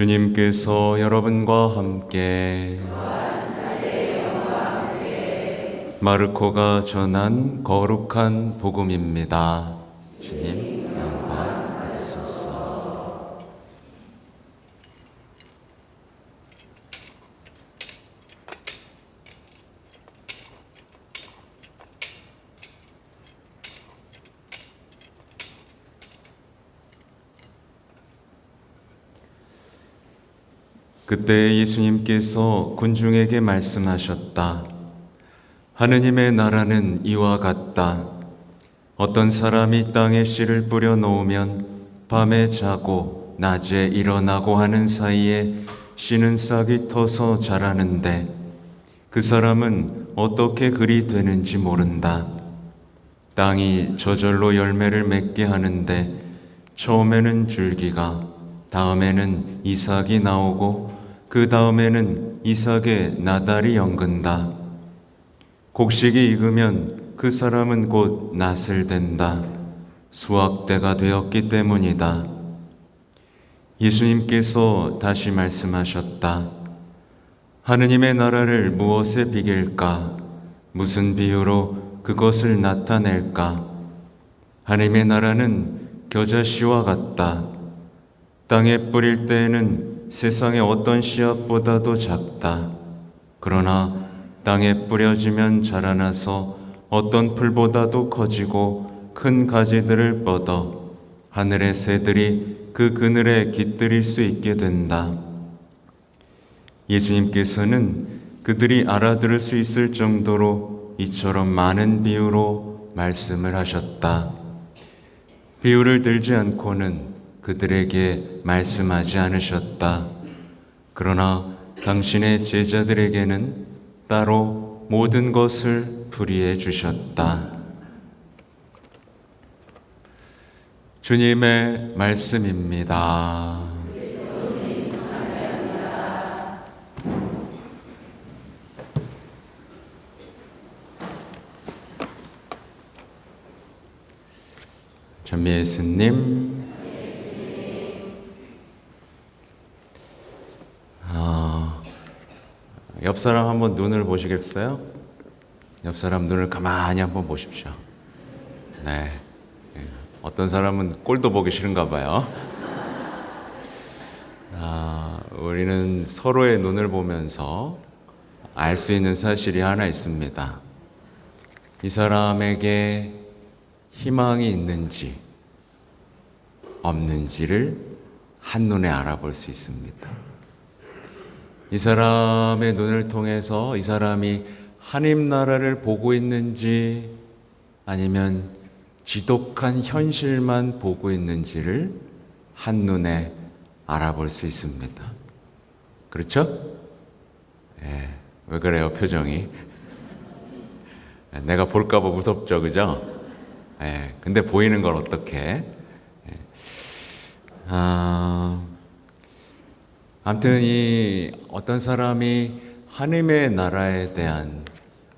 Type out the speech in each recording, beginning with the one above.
주님께서 여러분과 함께 마르코가 전한 거룩한 복음입니다. 주님 영광 받으소서. 그때 예수님께서 군중에게 말씀하셨다. 하느님의 나라는 이와 같다. 어떤 사람이 땅에 씨를 뿌려 놓으면 밤에 자고 낮에 일어나고 하는 사이에 씨는 싹이 터서 자라는데 그 사람은 어떻게 그리 되는지 모른다. 땅이 저절로 열매를 맺게 하는데 처음에는 줄기가 다음에는 이삭이 나오고 그 다음에는 이삭의 나달이 연근다. 곡식이 익으면 그 사람은 곧 낫을 된다. 수확 때가 되었기 때문이다. 예수님께서 다시 말씀하셨다. 하느님의 나라를 무엇에 비길까? 무슨 비유로 그것을 나타낼까? 하느님의 나라는 겨자씨와 같다. 땅에 뿌릴 때에는 세상의 어떤 씨앗보다도 작다. 그러나 땅에 뿌려지면 자라나서 어떤 풀보다도 커지고 큰 가지들을 뻗어 하늘의 새들이 그 그늘에 깃들일 수 있게 된다. 예수님께서는 그들이 알아들을 수 있을 정도로 이처럼 많은 비유로 말씀을 하셨다. 비유를 들지 않고는 그들에게 말씀하지 않으셨다. 그러나 당신의 제자들에게는 따로 모든 것을 풀이해 주셨다. 주님의 말씀입니다. 전미 예수님, 옆 사람 한번 눈을 보시겠어요? 옆 사람 눈을 가만히 한번 보십시오. 네. 예, 어떤 사람은 꼴도 보기 싫은가 봐요. 아, 우리는 서로의 눈을 보면서 알 수 있는 사실이 하나 있습니다. 이 사람에게 희망이 있는지 없는지를 한눈에 알아볼 수 있습니다. 이 사람의 눈을 통해서 이 사람이 하나님 나라를 보고 있는지 아니면 지독한 현실만 보고 있는지를 한눈에 알아볼 수 있습니다. 그렇죠? 예, 왜 그래요, 표정이? 내가 볼까봐 무섭죠, 그죠? 예, 근데 보이는 걸 어떻게? 예. 아, 아무튼 이 어떤 사람이 하나님의 나라에 대한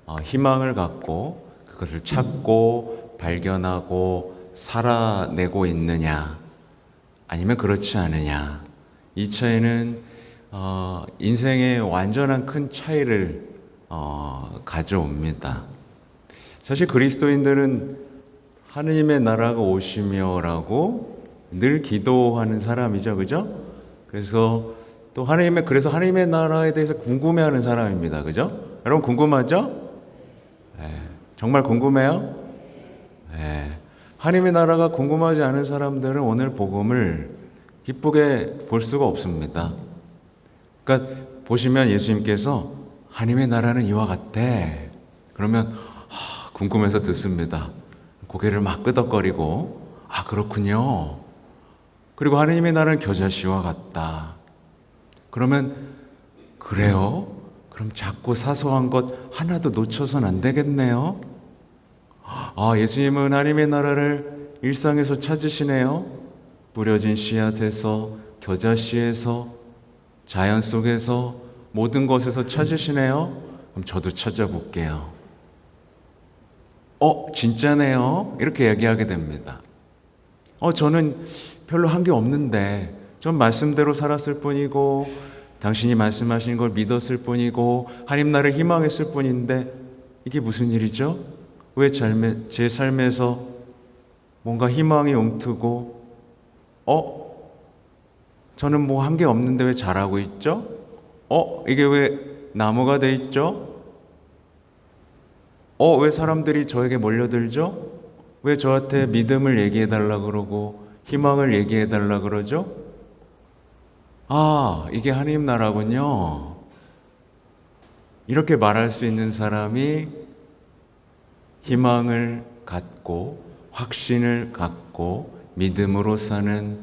어, 희망을 갖고 그것을 찾고 발견하고 살아내고 있느냐, 아니면 그렇지 않느냐, 이 차이는 어, 인생의 완전한 큰 차이를 어, 가져옵니다. 사실 그리스도인들은 하느님의 나라가 오시며라고 늘 기도하는 사람이죠, 그죠? 그래서 또 하나님의 그래서 하나님의 나라에 대해서 궁금해하는 사람입니다, 그죠? 여러분 궁금하죠? 네, 정말 궁금해요? 네, 하나님의 나라가 궁금하지 않은 사람들은 오늘 복음을 기쁘게 볼 수가 없습니다. 그러니까 보시면 예수님께서 하나님의 나라는 이와 같대. 그러면 하, 궁금해서 듣습니다. 고개를 막 끄덕거리고 아 그렇군요. 그리고 하나님의 나라는 겨자씨와 같다. 그러면 그래요? 그럼 작고 사소한 것 하나도 놓쳐선 안 되겠네요. 아 예수님은 하나님의 나라를 일상에서 찾으시네요. 뿌려진 씨앗에서 겨자 씨에서 자연 속에서 모든 것에서 찾으시네요. 그럼 저도 찾아볼게요. 어, 진짜네요. 이렇게 얘기하게 됩니다. 어, 저는 별로 한 게 없는데 전 말씀대로 살았을 뿐이고 당신이 말씀하신 걸 믿었을 뿐이고 하나님 나를 희망했을 뿐인데 이게 무슨 일이죠? 왜 제 삶에서 뭔가 희망이 움트고 어? 저는 뭐 한 게 없는데 왜 잘하고 있죠? 어? 이게 왜 나무가 돼 있죠? 어? 왜 사람들이 저에게 몰려들죠? 왜 저한테 믿음을 얘기해 달라 그러고 희망을 얘기해 달라 그러죠? 아, 이게 하나님 나라군요. 이렇게 말할 수 있는 사람이 희망을 갖고 확신을 갖고 믿음으로 사는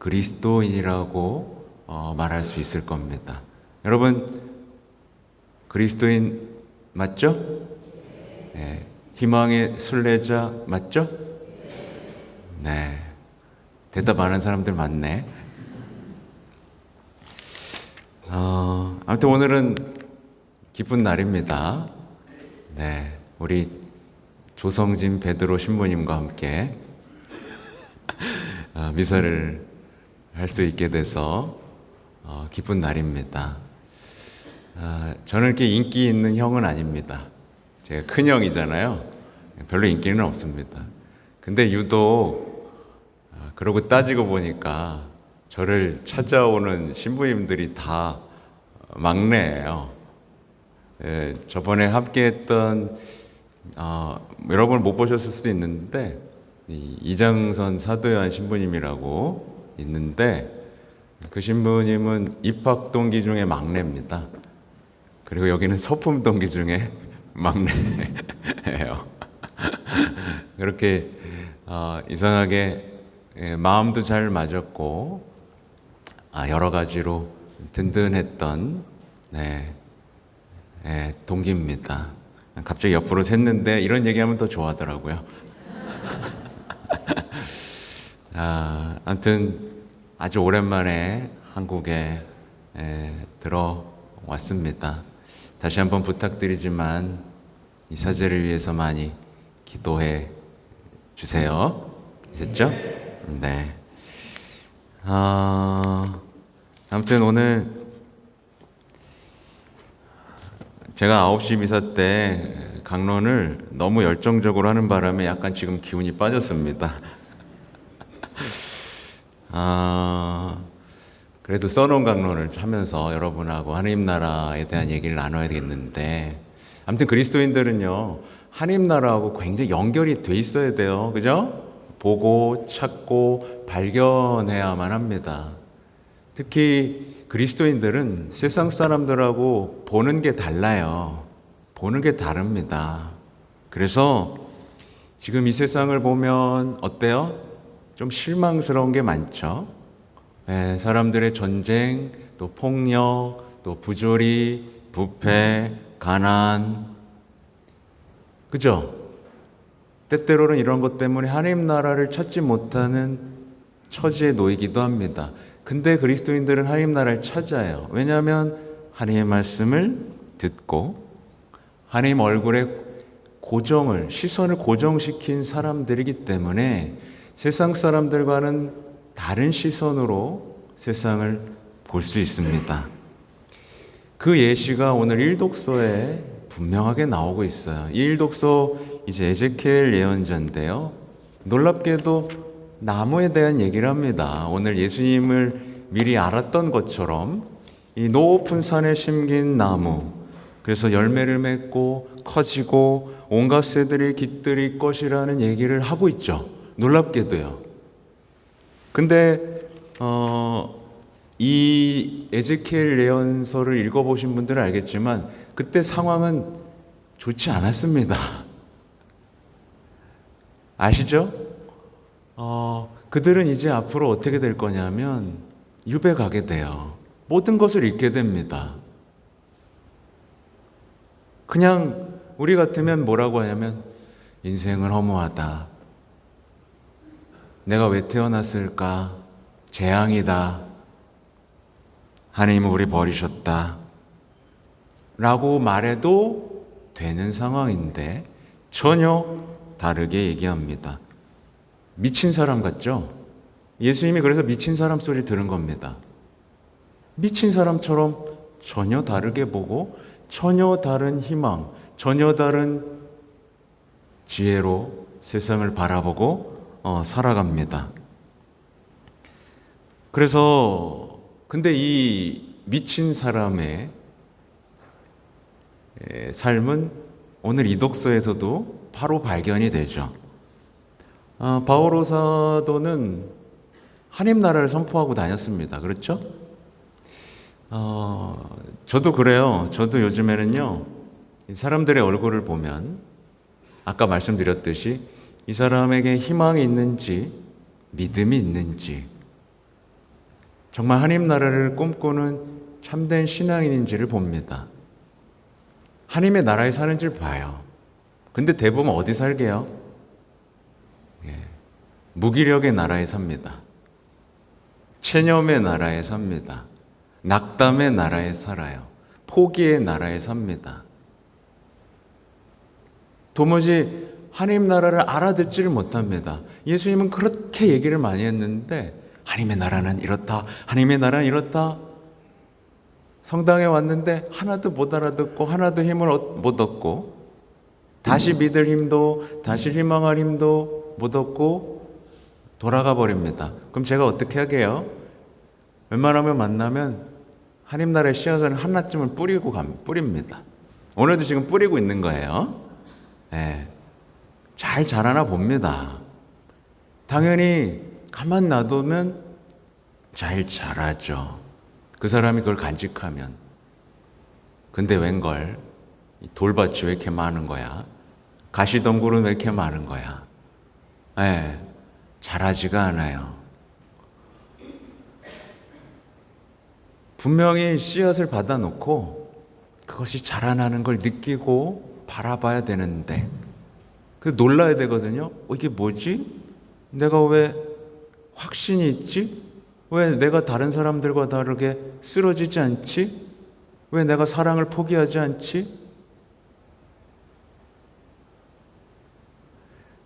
그리스도인이라고 어, 말할 수 있을 겁니다. 여러분 그리스도인 맞죠? 네. 희망의 순례자 맞죠? 네. 대답 안 하는 사람들 많네. 어, 아무튼 오늘은 기쁜 날입니다. 네. 우리 조성진 베드로 신부님과 함께 어, 미사를 할 수 있게 돼서 어, 기쁜 날입니다. 아, 저는 이렇게 인기 있는 형은 아닙니다. 제가 큰 형이잖아요. 별로 인기는 없습니다. 근데 유독 아, 그러고 따지고 보니까 저를 찾아오는 신부님들이 다 막내예요. 예, 저번에 함께했던 어, 여러분 못 보셨을 수도 있는데 이 이장선 사도연 신부님이라고 있는데 그 신부님은 입학 동기 중에 막내입니다. 그리고 여기는 서품 동기 중에 막내예요. 그렇게 어, 이상하게 예, 마음도 잘 맞았고 아, 여러 가지로 든든했던 네, 예, 동기입니다. 갑자기 옆으로 샜는데 이런 얘기하면 더 좋아하더라고요. 아, 아무튼 아주 오랜만에 한국에 에, 들어왔습니다. 다시 한번 부탁드리지만 이 사제를 위해서 많이 기도해 주세요. 됐죠? 네. 아, 아무튼 오늘 제가 9시 미사 때 강론을 너무 열정적으로 하는 바람에 약간 지금 기운이 빠졌습니다. 아, 그래도 써놓은 강론을 하면서 여러분하고 하나님 나라에 대한 얘기를 나눠야 되겠는데, 아무튼 그리스도인들은요, 하나님 나라하고 굉장히 연결이 돼 있어야 돼요. 그죠? 보고, 찾고, 발견해야만 합니다. 특히 그리스도인들은 세상 사람들하고 보는 게 달라요. 보는 게 다릅니다. 그래서 지금 이 세상을 보면 어때요? 좀 실망스러운 게 많죠. 네, 사람들의 전쟁, 또 폭력, 또 부조리, 부패, 가난, 그죠? 때때로는 이런 것 때문에 하나님 나라를 찾지 못하는 처지에 놓이기도 합니다. 근데 그리스도인들은 하나님 나라를 찾아요. 왜냐하면 하나님의 말씀을 듣고 하나님 얼굴에 고정을 시선을 고정시킨 사람들이기 때문에 세상 사람들과는 다른 시선으로 세상을 볼 수 있습니다. 그 예시가 오늘 일독서에 분명하게 나오고 있어요. 이 일독서 이제 에제키엘 예언자인데요. 놀랍게도 나무에 대한 얘기를 합니다. 오늘 예수님을 미리 알았던 것처럼 이 높은 산에 심긴 나무, 그래서 열매를 맺고 커지고 온갖 새들이 깃들일 것이라는 얘기를 하고 있죠. 놀랍게도요. 근데 어, 이 에제키엘 예언서를 읽어보신 분들은 알겠지만 그때 상황은 좋지 않았습니다. 아시죠? 어, 그들은 이제 앞으로 어떻게 될 거냐면 유배 가게 돼요. 모든 것을 잃게 됩니다. 그냥 우리 같으면 뭐라고 하냐면 인생은 허무하다. 내가 왜 태어났을까? 재앙이다. 하나님은 우리 버리셨다. 라고 말해도 되는 상황인데 전혀 다르게 얘기합니다. 미친 사람 같죠? 예수님이 그래서 미친 사람 소리 들은 겁니다. 미친 사람처럼 전혀 다르게 보고 전혀 다른 희망, 전혀 다른 지혜로 세상을 바라보고 어, 살아갑니다. 그래서 근데 이 미친 사람의 에, 삶은 오늘 이 독서에서도 바로 발견이 되죠. 아, 바오로 사도는 하나님 나라를 선포하고 다녔습니다. 그렇죠? 어, 저도 그래요. 저도 요즘에는요, 이 사람들의 얼굴을 보면, 아까 말씀드렸듯이, 이 사람에게 희망이 있는지, 믿음이 있는지, 정말 하나님 나라를 꿈꾸는 참된 신앙인인지를 봅니다. 하나님의 나라에 사는지를 봐요. 근데 대부분 어디 살게요? 예, 무기력의 나라에 삽니다. 체념의 나라에 삽니다. 낙담의 나라에 살아요. 포기의 나라에 삽니다. 도무지 하나님 나라를 알아듣지를 못합니다. 예수님은 그렇게 얘기를 많이 했는데 하나님의 나라는 이렇다. 하나님의 나라는 이렇다. 성당에 왔는데 하나도 못 알아듣고 하나도 힘을 얻- 못 얻고 다시 믿을 힘도 다시 희망할 힘도 못 얻고 돌아가 버립니다. 그럼 제가 어떻게 하게요? 웬만하면 만나면 하나님 나라의 씨앗을 하나쯤을 뿌리고 감, 뿌립니다. 오늘도 지금 뿌리고 있는 거예요. 예. 잘 자라나 봅니다. 당연히 가만 놔두면 잘 자라죠. 그 사람이 그걸 간직하면. 근데 웬걸 이 돌밭이 왜 이렇게 많은 거야? 가시덩굴은 왜 이렇게 많은 거야? 예. 자라지가 않아요. 분명히 씨앗을 받아놓고 그것이 자라나는 걸 느끼고 바라봐야 되는데 그 놀라야 되거든요. 어, 이게 뭐지? 내가 왜 확신이 있지? 왜 내가 다른 사람들과 다르게 쓰러지지 않지? 왜 내가 사랑을 포기하지 않지?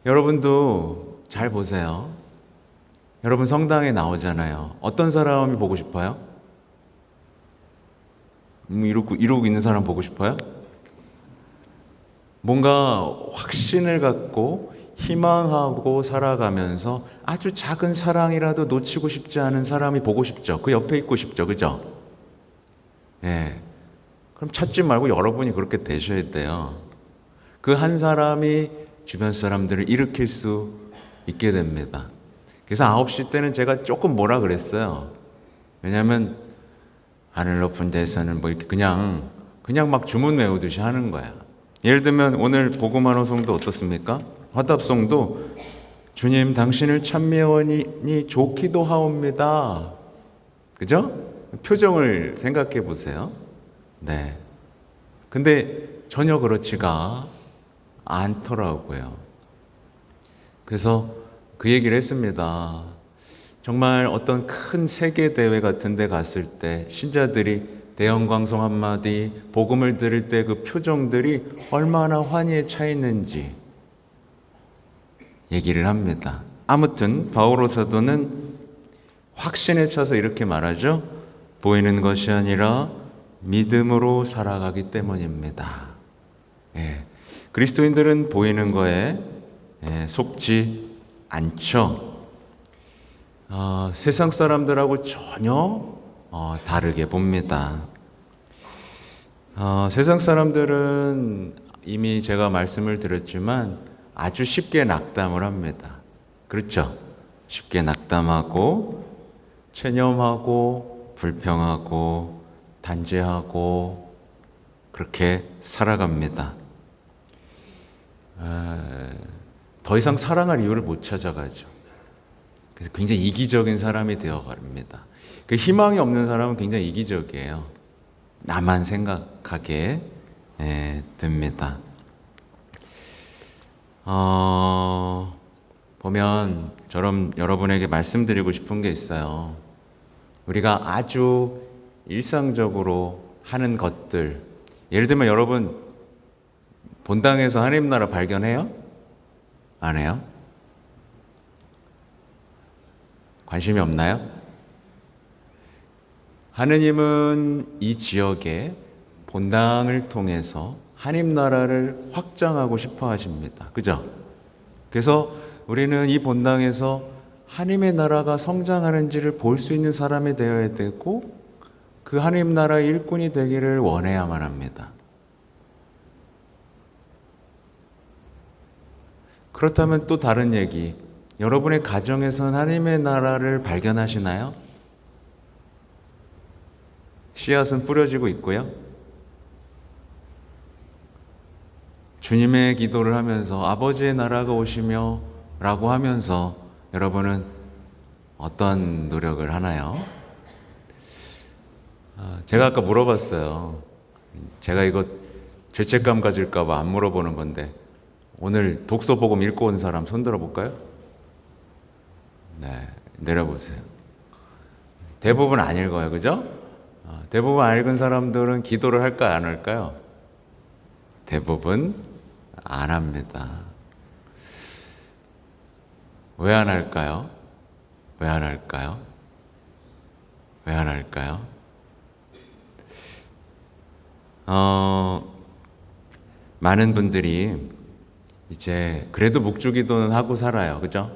여러분도 잘 보세요. 여러분 성당에 나오잖아요. 어떤 사람이 보고 싶어요? 음, 이러고, 이러고 있는 사람 보고 싶어요? 뭔가 확신을 갖고 희망하고 살아가면서 아주 작은 사랑이라도 놓치고 싶지 않은 사람이 보고 싶죠. 그 옆에 있고 싶죠. 그죠? 예. 그럼 찾지 말고 여러분이 그렇게 되셔야 돼요. 그 한 사람이 주변 사람들을 일으킬 수 있게 됩니다. 그래서 9시 때는 제가 조금 뭐라 그랬어요. 왜냐하면 하늘 높은 데서는 뭐 이렇게 그냥 그냥 막 주문 외우듯이 하는 거야. 예를 들면 오늘 복음한호 성도 어떻습니까? 화답송도 주님 당신을 찬미하니 좋기도 하옵니다. 그죠? 표정을 생각해 보세요. 네. 근데 전혀 그렇지가 않더라고요. 그래서 그 얘기를 했습니다. 정말 어떤 큰 세계 대회 같은 데 갔을 때 신자들이 대형 광송 한마디 복음을 들을 때 그 표정들이 얼마나 환희에 차 있는지 얘기를 합니다. 아무튼 바오로 사도는 확신에 차서 이렇게 말하죠. 보이는 것이 아니라 믿음으로 살아가기 때문입니다. 예. 그리스도인들은 보이는 거에 예, 속지 않죠. 어, 세상 사람들하고 전혀 어, 다르게 봅니다. 어, 세상 사람들은 이미 제가 말씀을 드렸지만 아주 쉽게 낙담을 합니다. 그렇죠? 쉽게 낙담하고 체념하고 불평하고 단죄하고 그렇게 살아갑니다. 아, 더 이상 사랑할 이유를 못 찾아가죠. 그래서 굉장히 이기적인 사람이 되어갑니다. 그 희망이 없는 사람은 굉장히 이기적이에요. 나만 생각하게 예, 됩니다. 어, 보면 저럼 여러분에게 말씀드리고 싶은 게 있어요. 우리가 아주 일상적으로 하는 것들, 예를 들면 여러분 본당에서 하나님 나라 발견해요? 안 해요? 관심이 없나요? 하느님은 이 지역에 본당을 통해서 하나님 나라를 확장하고 싶어 하십니다. 그죠? 그래서 우리는 이 본당에서 하나님의 나라가 성장하는지를 볼 수 있는 사람이 되어야 되고 그 하나님 나라의 일꾼이 되기를 원해야만 합니다. 그렇다면 또 다른 얘기. 여러분의 가정에선 하나님의 나라를 발견하시나요? 씨앗은 뿌려지고 있고요. 주님의 기도를 하면서 아버지의 나라가 오시며 라고 하면서 여러분은 어떤 노력을 하나요? 아, 제가 아까 물어봤어요. 제가 이거 죄책감 가질까봐 안 물어보는 건데 오늘 독서 복음 읽고 온 사람 손 들어볼까요? 네, 내려보세요. 대부분 안 읽어요, 그죠? 아, 대부분 안 읽은 사람들은 기도를 할까 안 할까요? 대부분 안 합니다. 왜 안 할까요? 왜 안 할까요? 왜 안 할까요? 어, 많은 분들이 이제 그래도 묵주기도는 하고 살아요. 그죠?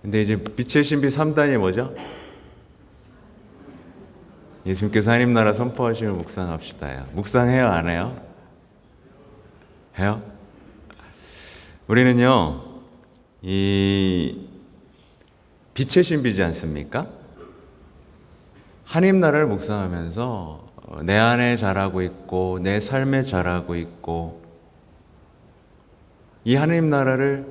근데 이제 빛의 신비 3단이 뭐죠? 예수님께서 하나님 나라 선포하시면 묵상합시다요. 묵상해요, 안 해요? 해요? 우리는요, 이 빛의 신비지 않습니까? 하나님 나라를 묵상하면서 내 안에 자라고 있고 내 삶에 자라고 있고 이 하나님 나라를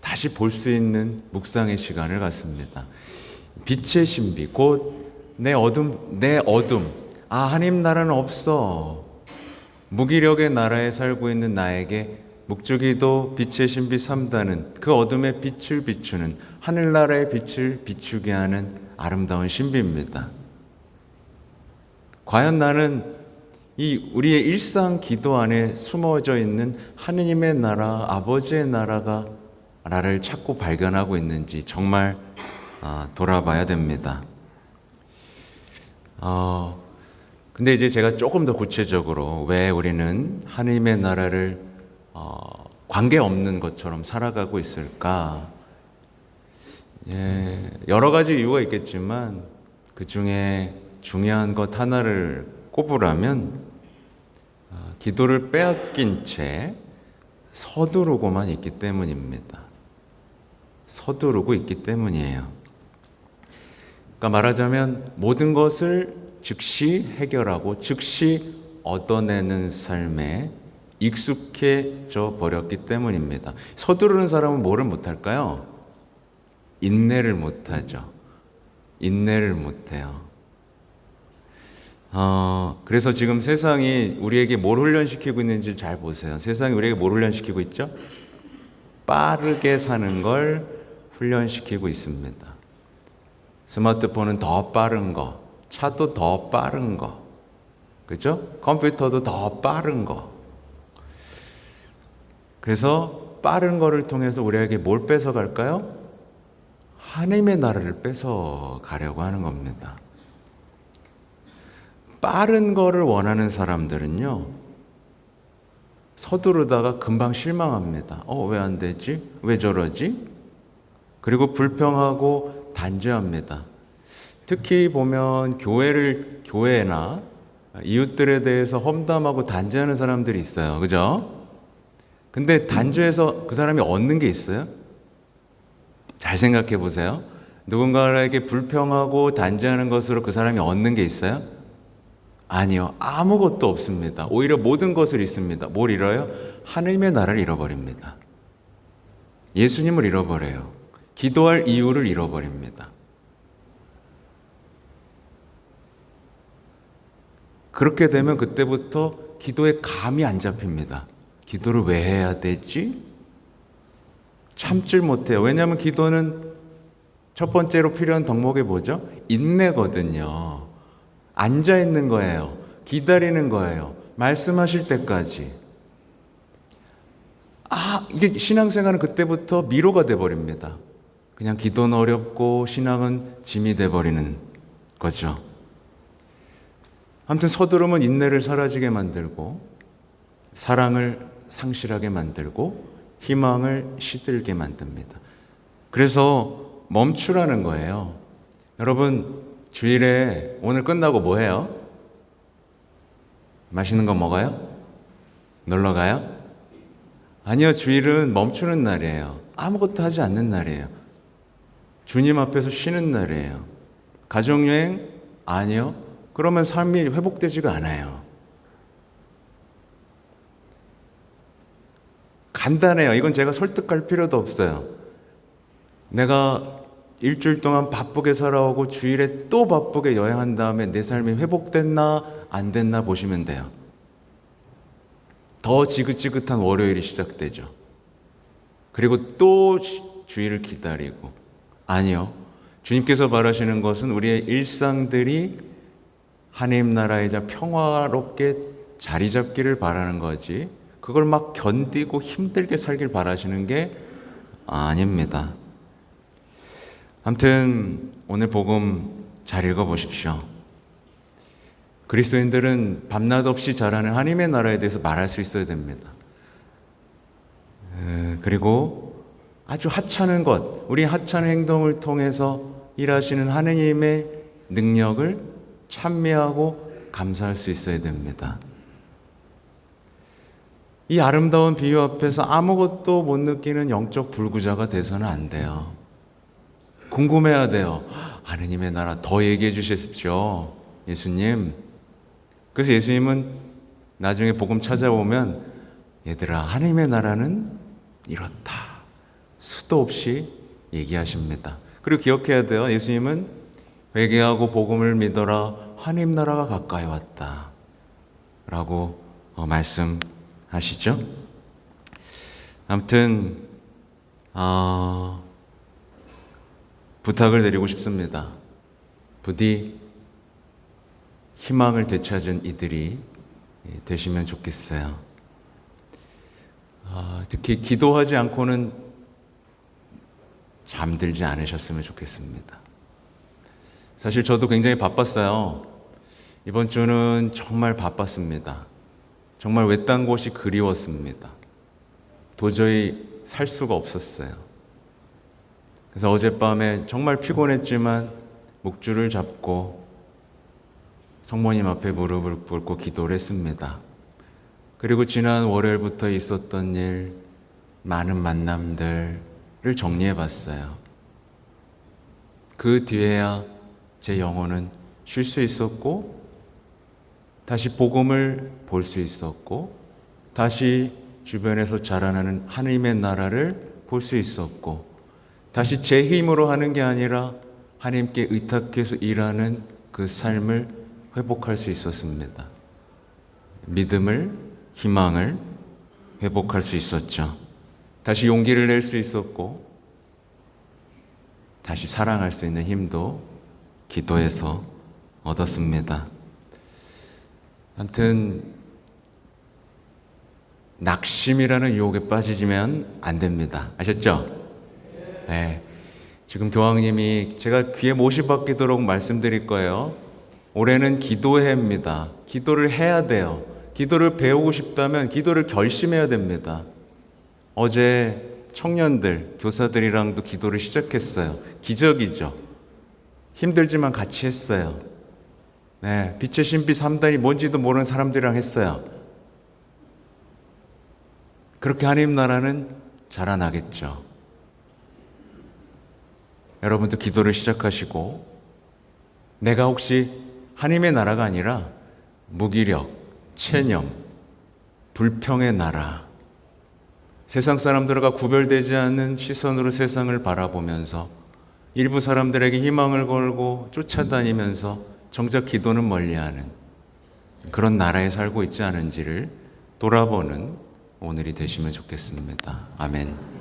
다시 볼 수 있는 묵상의 시간을 갖습니다. 빛의 신비, 곧 내 어둠, 내 어둠. 아, 하나님 나라는 없어. 무기력의 나라에 살고 있는 나에게 묵주기도 빛의 신비 3단은 그 어둠의 빛을 비추는 하늘나라의 빛을 비추게 하는 아름다운 신비입니다. 과연 나는 이 우리의 일상 기도 안에 숨어져 있는 하느님의 나라, 아버지의 나라가 나를 찾고 발견하고 있는지 정말 아, 돌아봐야 됩니다. 어, 근데 이제 제가 조금 더 구체적으로 왜 우리는 하느님의 나라를 어, 관계 없는 것처럼 살아가고 있을까? 예, 여러 가지 이유가 있겠지만 그 중에 중요한 것 하나를 꼽으라면 어, 기도를 빼앗긴 채 서두르고만 있기 때문입니다. 서두르고 있기 때문이에요. 그러니까 말하자면 모든 것을 즉시 해결하고 즉시 얻어내는 삶에 익숙해져 버렸기 때문입니다. 서두르는 사람은 뭐를 못할까요? 인내를 못하죠. 인내를 못해요. 어, 그래서 지금 세상이 우리에게 뭘 훈련시키고 있는지 잘 보세요. 세상이 우리에게 뭘 훈련시키고 있죠? 빠르게 사는 걸 훈련시키고 있습니다. 스마트폰은 더 빠른 거, 차도 더 빠른 거, 그죠? 컴퓨터도 더 빠른 거. 그래서 빠른 거를 통해서 우리에게 뭘 뺏어 갈까요? 하나님의 나라를 뺏어 가려고 하는 겁니다. 빠른 거를 원하는 사람들은요, 서두르다가 금방 실망합니다. 어, 왜 안 되지? 왜 저러지? 그리고 불평하고 단죄합니다. 특히 보면 교회를, 교회나 이웃들에 대해서 험담하고 단죄하는 사람들이 있어요. 그죠? 근데 단죄해서 그 사람이 얻는 게 있어요? 잘 생각해 보세요. 누군가에게 불평하고 단죄하는 것으로 그 사람이 얻는 게 있어요? 아니요. 아무것도 없습니다. 오히려 모든 것을 잃습니다. 뭘 잃어요? 하나님의 나라를 잃어버립니다. 예수님을 잃어버려요. 기도할 이유를 잃어버립니다. 그렇게 되면 그때부터 기도에 감이 안 잡힙니다. 기도를 왜 해야 되지? 참질 못해요. 왜냐하면 기도는 첫 번째로 필요한 덕목이 뭐죠? 인내거든요. 앉아 있는 거예요. 기다리는 거예요. 말씀하실 때까지. 아, 이게 신앙생활은 그때부터 미로가 돼 버립니다. 그냥 기도는 어렵고 신앙은 짐이 돼버리는 거죠. 아무튼 서두르면 인내를 사라지게 만들고 사랑을 상실하게 만들고 희망을 시들게 만듭니다. 그래서 멈추라는 거예요. 여러분 주일에 오늘 끝나고 뭐 해요? 맛있는 거 먹어요? 놀러 가요? 아니요, 주일은 멈추는 날이에요. 아무것도 하지 않는 날이에요. 주님 앞에서 쉬는 날이에요. 가정여행? 아니요. 그러면 삶이 회복되지가 않아요. 간단해요. 이건 제가 설득할 필요도 없어요. 내가 일주일 동안 바쁘게 살아오고 주일에 또 바쁘게 여행한 다음에 내 삶이 회복됐나 안 됐나 보시면 돼요. 더 지긋지긋한 월요일이 시작되죠. 그리고 또 주일을 기다리고 아니요. 주님께서 바라시는 것은 우리의 일상들이 하나님 나라이자 평화롭게 자리 잡기를 바라는 거지. 그걸 막 견디고 힘들게 살길 바라시는 게 아닙니다. 아무튼 오늘 복음 잘 읽어 보십시오. 그리스도인들은 밤낮 없이 자라는 하나님의 나라에 대해서 말할 수 있어야 됩니다. 에, 그리고 아주 하찮은 것, 우리 하찮은 행동을 통해서 일하시는 하느님의 능력을 찬미하고 감사할 수 있어야 됩니다. 이 아름다운 비유 앞에서 아무것도 못 느끼는 영적 불구자가 돼서는 안 돼요. 궁금해야 돼요. 하느님의 나라 더 얘기해 주십시오. 예수님. 그래서 예수님은 나중에 복음 찾아보면 얘들아, 하느님의 나라는 이렇다. 수도 없이 얘기하십니다. 그리고 기억해야 돼요. 예수님은 회개하고 복음을 믿어라. 하나님 나라가 가까이 왔다. 라고 어, 말씀하시죠. 아무튼 어, 부탁을 드리고 싶습니다. 부디 희망을 되찾은 이들이 되시면 좋겠어요. 어, 특히 기도하지 않고는 잠들지 않으셨으면 좋겠습니다. 사실 저도 굉장히 바빴어요. 이번 주는 정말 바빴습니다. 정말 외딴 곳이 그리웠습니다. 도저히 살 수가 없었어요. 그래서 어젯밤에 정말 피곤했지만 목줄을 잡고 성모님 앞에 무릎을 꿇고 기도를 했습니다. 그리고 지난 월요일부터 있었던 일, 많은 만남들을 정리해 봤어요. 그 뒤에야 제 영혼은 쉴 수 있었고, 다시 복음을 볼 수 있었고, 다시 주변에서 자라나는 하나님의 나라를 볼 수 있었고, 다시 제 힘으로 하는 게 아니라 하나님께 의탁해서 일하는 그 삶을 회복할 수 있었습니다. 믿음을, 희망을 회복할 수 있었죠. 다시 용기를 낼 수 있었고, 다시 사랑할 수 있는 힘도 기도해서 얻었습니다. 아무튼, 낙심이라는 유혹에 빠지면 안 됩니다. 아셨죠? 네. 지금 교황님이 제가 귀에 못이 박히도록 말씀드릴 거예요. 올해는 기도해입니다. 기도를 해야 돼요. 기도를 배우고 싶다면 기도를 결심해야 됩니다. 어제 청년들, 교사들이랑도 기도를 시작했어요. 기적이죠. 힘들지만 같이 했어요. 네, 빛의 신비 3단이 뭔지도 모르는 사람들이랑 했어요. 그렇게 하나님 나라는 자라나겠죠. 여러분도 기도를 시작하시고 내가 혹시 하나님의 나라가 아니라 무기력, 체념, 불평의 나라, 세상 사람들과 구별되지 않는 시선으로 세상을 바라보면서 일부 사람들에게 희망을 걸고 쫓아다니면서 정작 기도는 멀리하는 그런 나라에 살고 있지 않은지를 돌아보는 오늘이 되시면 좋겠습니다. 아멘.